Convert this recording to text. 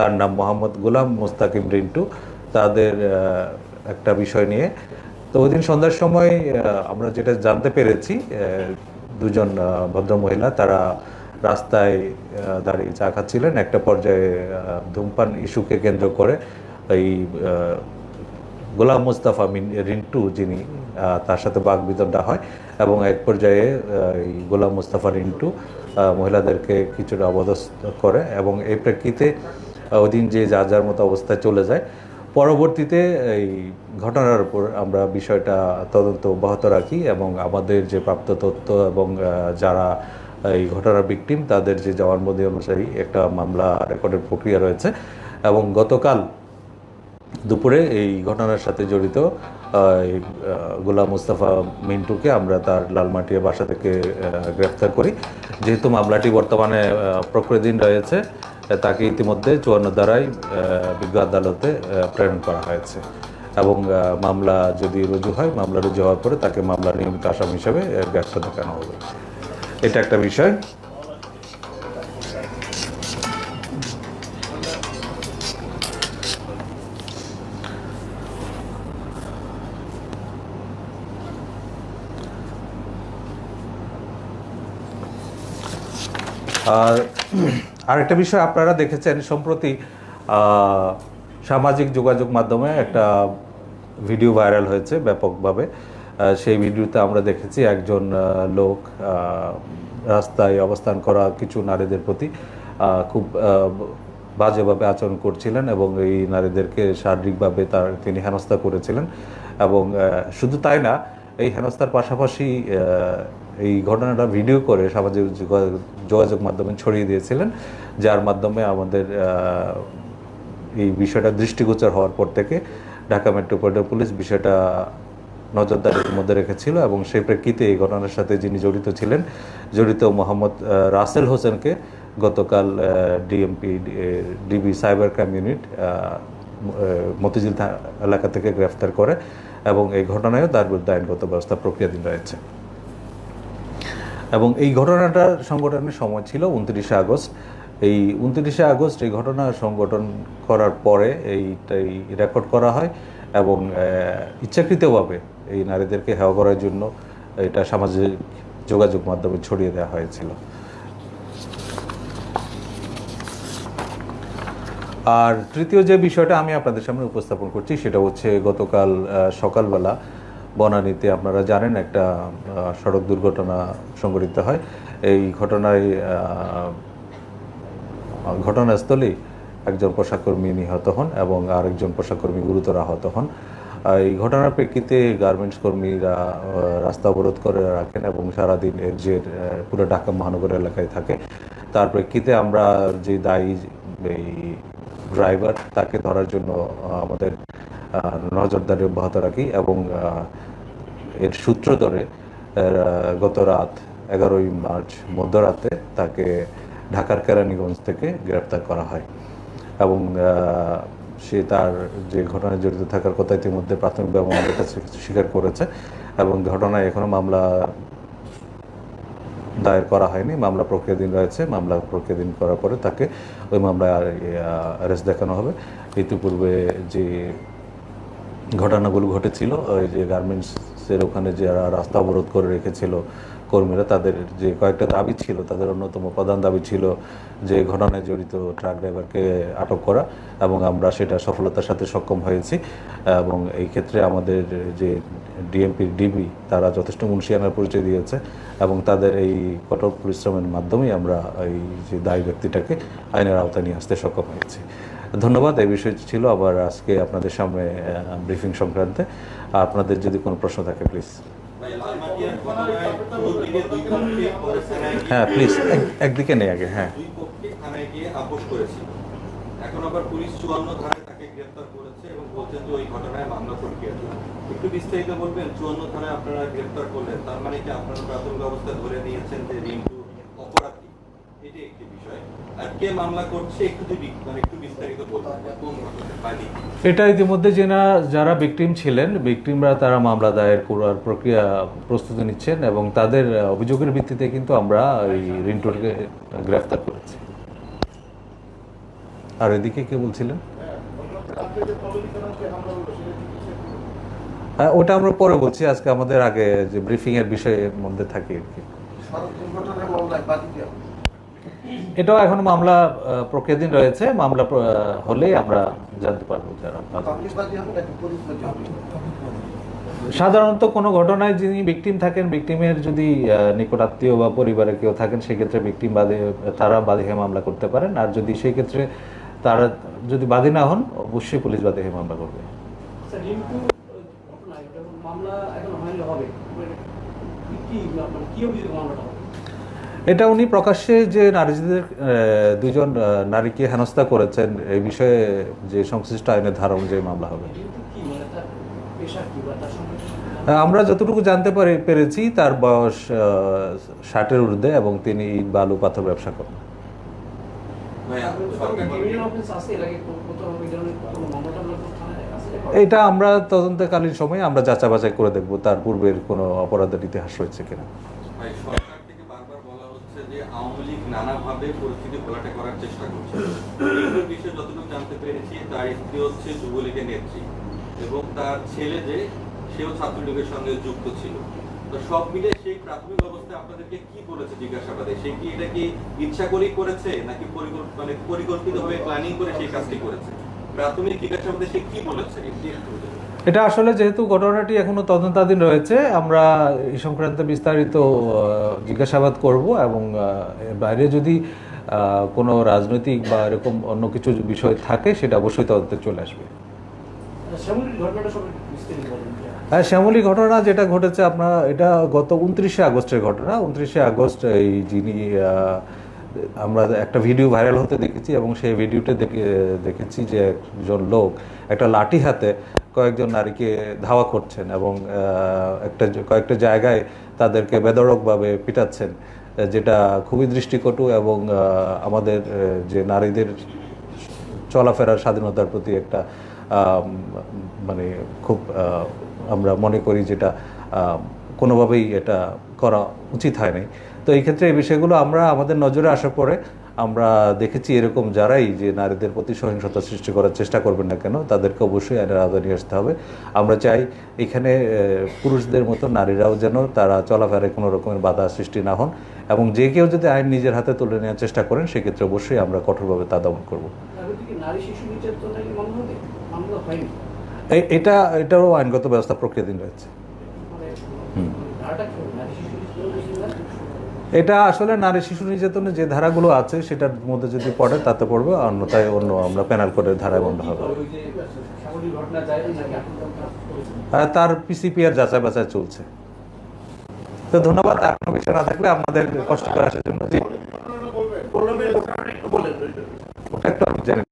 তার নাম মোহাম্মদ গোলাম মোস্তাকিম রিন্টু। তাদের একটা বিষয় নিয়ে। তো ওই দিন সন্ধ্যার সময় আমরা যেটা জানতে পেরেছি দুজন ভদ্রমহিলা, তারা রাস্তায় দাঁড়িয়ে চা খাচ্ছিলেন। একটা পর্যায়ে ধূমপান ইস্যুকে কেন্দ্র করে এই গোলাম মুস্তাফা মিন, রিন্টু যিনি তার সাথে বাঘ বিতণ্ডা হয় এবং এক পর্যায়ে এই গোলাম মুস্তাফা রিন্টু মহিলাদেরকে কিছুটা অবদস্থ করে এবং এই প্রেক্ষিতে আহ, ওদিন যে যার যার মতো অবস্থায় চলে যায়। পরবর্তীতে এই ঘটনার উপর আমরা বিষয়টা তদন্ত অব্যাহত রাখি এবং আমাদের যে প্রাপ্ত তথ্য এবং যারা এই ঘটনার ভিকটিম তাদের যে জবানবন্দি অনুসারী একটা মামলা রেকর্ডের প্রক্রিয়া রয়েছে এবং গতকাল দুপুরে এই ঘটনার সাথে জড়িত গোলাম মুস্তাফা মিন্টুকে আমরা তার লালমাটিয়া বাসা থেকে গ্রেফতার করি। যেহেতু মামলাটি বর্তমানে প্রক্রিয়াধীন রয়েছে তাকে ইতিমধ্যে চুয়ান্ন আহ, বিজ্ঞ আদালতে প্রেরণ করা হয়েছে। এবং মামলা যদি রুজু হয় মামলা রুজু হওয়ার পরে তাকে মামলা নিয়মিত আসামি হিসেবে গ্রেফতার দেখানো হবে। এটা একটা বিষয়। আর আরেকটা বিষয় আপনারা দেখেছেন, সম্প্রতি সামাজিক যোগাযোগ মাধ্যমে একটা ভিডিও ভাইরাল হয়েছে ব্যাপকভাবে। সেই ভিডিওতে আমরা দেখেছি একজন লোক রাস্তায় অবস্থান করা কিছু নারীদের প্রতি খুব বাজেভাবে আচরণ করছিলেন এবং এই নারীদেরকে শারীরিকভাবে তার, তিনি হেনস্থা করেছিলেন এবং শুধু তাই না, এই হেনস্থার পাশাপাশি এই ঘটনাটা ভিডিও করে সামাজিক যোগা- যোগাযোগ মাধ্যমে ছড়িয়ে দিয়েছিলেন, যার মাধ্যমে আমাদের এই বিষয়টা দৃষ্টিগোচর হওয়ার পর থেকে ঢাকা মেট্রোপলিটন পুলিশ বিষয়টা নজরদারির মধ্যে রেখেছিল এবং সেই প্রেক্ষিতে এই ঘটনার সাথে যিনি জড়িত ছিলেন, জড়িত মোহাম্মদ রাসেল হোসেনকে গতকাল DMP DB cyber crime unit Motijheel এলাকা থেকে গ্রেফতার করে এবং এই ঘটনায়ও তার বিরুদ্ধে আইনগত ব্যবস্থা প্রক্রিয়াধীন রয়েছে। এবং এই ঘটনাটার সংগঠনের সময় ছিল উনত্রিশে আগস্ট। এই উনত্রিশে আগস্ট এই ঘটনা সংগঠন করার পরে এইটাই রেকর্ড করা হয় এবং ইচ্ছাকৃতভাবে এই নারীদেরকে হেওয়া করার জন্য এটা সামাজিক যোগাযোগ মাধ্যমে ছড়িয়ে দেওয়া হয়েছিল। আর তৃতীয় যে বিষয়টা আমি আপনাদের সামনে উপস্থাপন করছি সেটা হচ্ছে গতকাল সকালবেলা বনানীতে আপনারা জানেন একটা সড়ক দুর্ঘটনা সংঘটিত হয়। এই ঘটনায় ঘটনাস্থলেই একজন পোশাককর্মী নিহত হন এবং আরেকজন পোশাককর্মী গুরুতর আহত হন। এই ঘটনার প্রেক্ষিতে গার্মেন্টস কর্মীরা রাস্তা অবরোধ করে রাখেন এবং সারাদিন এর যে পুরো ঢাকা মহানগর এলাকায় থাকে, তার প্রেক্ষিতে আমরা যে দায়ী, এই ড্রাইভার, তাকে ধরার জন্য আমাদের নজরদারি অব্যাহত রাখি এবং এর সূত্র ধরে গত রাত এগারোই মার্চ মধ্যরাতে তাকে ঢাকার কেরানীগঞ্জ থেকে গ্রেপ্তার করা হয় এবং সে তার যে ঘটনায় জড়িত থাকার কথা ইতিমধ্যে প্রাথমিকভাবে আমাদের কাছে স্বীকার করেছে এবং ঘটনায় এখনও মামলা দায়ের করা হয়নি। মামলা প্রক্রিয়াধীন রয়েছে। মামলা প্রক্রিয়াধীন করার পরে তাকে ওই মামলায় অ্যারেস্ট দেখানো হবে। ইতিপূর্বে যে ঘটনাগুলো ঘটেছিল, ওই যে গার্মেন্টসের ওখানে যারা রাস্তা অবরোধ করে রেখেছিল কর্মীরা, তাদের যে কয়েকটা দাবি ছিল, তাদের অন্যতম প্রধান দাবি ছিল যে ঘটনায় জড়িত ট্রাক ড্রাইভারকে আটক করা এবং আমরা সেটা সফলতার সাথে সক্ষম হয়েছি এবং এই ক্ষেত্রে আমাদের যে ডিএমপি ডিবি, তারা যথেষ্ট মুন্সিয়ানার পরিচয় দিয়েছে এবং তাদের এই কঠোর পরিশ্রমের মাধ্যমেই আমরা এই যে দায়ী ব্যক্তিটাকে আইনের আওতায় নিয়ে আসতে সক্ষম হয়েছি। ধন্যবাদ, এই বিষয়টি ছিল আবার আজকে আপনাদের সামনে ব্রিফিং সংক্রান্তে। আপনাদের যদি কোনো প্রশ্ন থাকে প্লিজ হ্যাঁ প্লিজ একদিকে নেই আগে হ্যাঁ। এখন আবার পুলিশ চুয়ান্ন ধারায় তাকে গ্রেফতার করেছে এবং বলছেন যে ওই ঘটনায় মামলা প্রক্রিয়া একটু বিস্তারিত বলবেন, চুয়ান্ন ধারায় আপনারা গ্রেফতার করলেন, তার মানে কি আপনারা প্রাথমিক অবস্থায় ধরে নিয়েছেন যে অপরাধী এটি একটি বিষয়। আর কে মামলা করছে একটু যদি মানে একটু বিস্তারিত বলবেন কোন ঘটনা এটা ইতিমধ্যে যেনা যারা ভিকটিম ছিলেন ভিকটিমরা তারা মামলা দায়ের করার প্রক্রিয়া প্রস্তুতি নিচ্ছেন এবং তাদের অভিযোগের ভিত্তিতে কিন্তু আমরা এই রিন্টুকে গ্রেফতার করেছি। আর এদিকে কে বলছিলেন? হ্যাঁ ওটা আমরা পরে বলছি। আজকে আমাদের আগে যে ব্রিফিং এর বিষয়ের মধ্যে থাকি আর কি। এটাও এখন মামলা প্রক্রিয়াধীন রয়েছে। মামলা হলেই আমরা জানতে পারব সাধারণত কোনো ঘটনায় যিনি ভিকটিম থাকেন ভিকটিমের যদি আহ, নিকট আত্মীয় বা পরিবারে কেউ থাকেন সেক্ষেত্রে ভিকটিম বাদে তারা বাদী হয়ে মামলা করতে পারেন। আর যদি সেই ক্ষেত্রে তারা যদি বাদী না হন অবশ্যই পুলিশ বাদী হয়ে মামলা করবে। এটা মামলা এখন হবে। মানে কি মানে কি হবে এটা উনি প্রকাশ্যে যে নারীদের দুজন নারীকে হেনস্থা করেছেন এই বিষয়ে যে সংশ্লিষ্ট আইনের ধারা অনুযায়ী মামলা হবে। আমরা যতটুকু জানতে পারি, পেরেছি তার বয়স ষাটের ঊর্ধ্বে এবং তিনি বালু, পাথর ব্যবসা করেন। এটা আমরা তদন্তকালীন সময়ে আমরা যাচাই বাছাই করে দেখব, তার পূর্বের কোনো অপরাধের ইতিহাস রয়েছে কিনা ভাই সরকার থেকে বারবার বলা হচ্ছে যে আওয়ামী লীগ নানাভাবে পরিস্থিতি ঘোলাটে করার চেষ্টা করছে। বিষয়ে যতটুকু জানতে পেরেছি, তার স্ত্রী হচ্ছে যুবলীগের নেত্রী এবং তার ছেলে যে, সেও ছাত্রলীগের সঙ্গে যুক্ত ছিল। তো সব মিলে সেই প্রাথমিক অবস্থায় আপনাদেরকে কি বলেছে জিজ্ঞাসাবাদে? সে কি এটা কি ইচ্ছা করেই করেছে, নাকি মানে পরিকল্পিতভাবে প্ল্যানিং করে সেই কাজটি করেছে? প্রাথমিক জিজ্ঞাসাবাদে সে কি বলেছে? একটু একটু বলুন। এটা আসলে যেহেতু ঘটনাটি এখনও তদন্তাধীন রয়েছে আমরা এই সংক্রান্ত বিস্তারিত জিজ্ঞাসাবাদ করব এবং এর বাইরে যদি কোনো রাজনৈতিক বা এরকম অন্য কিছু বিষয় থাকে সেটা অবশ্যই তদন্তে চলে আসবে। শ্যামলির ঘটনাটা সব বিস্তারিত বলেন। হ্যাঁ শ্যামলী ঘটনা যেটা ঘটেছে আপনার এটা গত উনত্রিশে আগস্টের ঘটনা। উনত্রিশে আগস্ট এই যিনি আহ, আমরা একটা ভিডিও ভাইরাল হতে দেখেছি এবং সেই ভিডিওতে দেখে, দেখেছি যে একজন লোক একটা লাঠি হাতে কয়েকজন নারীকে ধাওয়া করছেন এবং একটা কয়েকটা জায়গায় তাদেরকে বেদরকভাবে পিটাচ্ছেন, যেটা খুবই দৃষ্টিকটু এবং আমাদের যে নারীদের চলাফেরার স্বাধীনতার প্রতি একটা মানে খুব আমরা মনে করি যেটা কোনোভাবেই এটা করা উচিত হয়নি। তো এই ক্ষেত্রে এই বিষয়গুলো আমরা আমাদের নজরে আসার পরে আমরা দেখেছি এরকম যারাই যে নারীদের প্রতি সহিংসতা সৃষ্টি করার চেষ্টা করবেন না কেন তাদেরকে অবশ্যই আইনের আওতায় নিয়ে আসতে হবে। আমরা চাই এখানে পুরুষদের মতো নারীরাও যেন তারা চলাফেরায় কোনো রকমের বাধা সৃষ্টি না হন এবং যে কেউ যদি আইন নিজের হাতে তুলে নেওয়ার চেষ্টা করেন সেক্ষেত্রে অবশ্যই আমরা কঠোরভাবে তা দমন করব। এটা এটাও আইনগত ব্যবস্থা প্রক্রিয়াধীন রয়েছে মানে ধারাটা কি হবে? নারী শিশু নির্যাতন এটা আসলে নারী শিশু নির্যাতনের যে ধারাগুলো আছে সেটার মধ্যে যদি পড়ে তাতে পড়বে অন্যথায় অন্য আমরা প্যানাল কোডের ধারায় বন্ধ হবে। তার পিসিপিআর যাচাই বাছাই চলছে। তো ধন্যবাদ আপনার বিষয় না থাকলে আপনাদের কষ্ট করে আসার জন্য।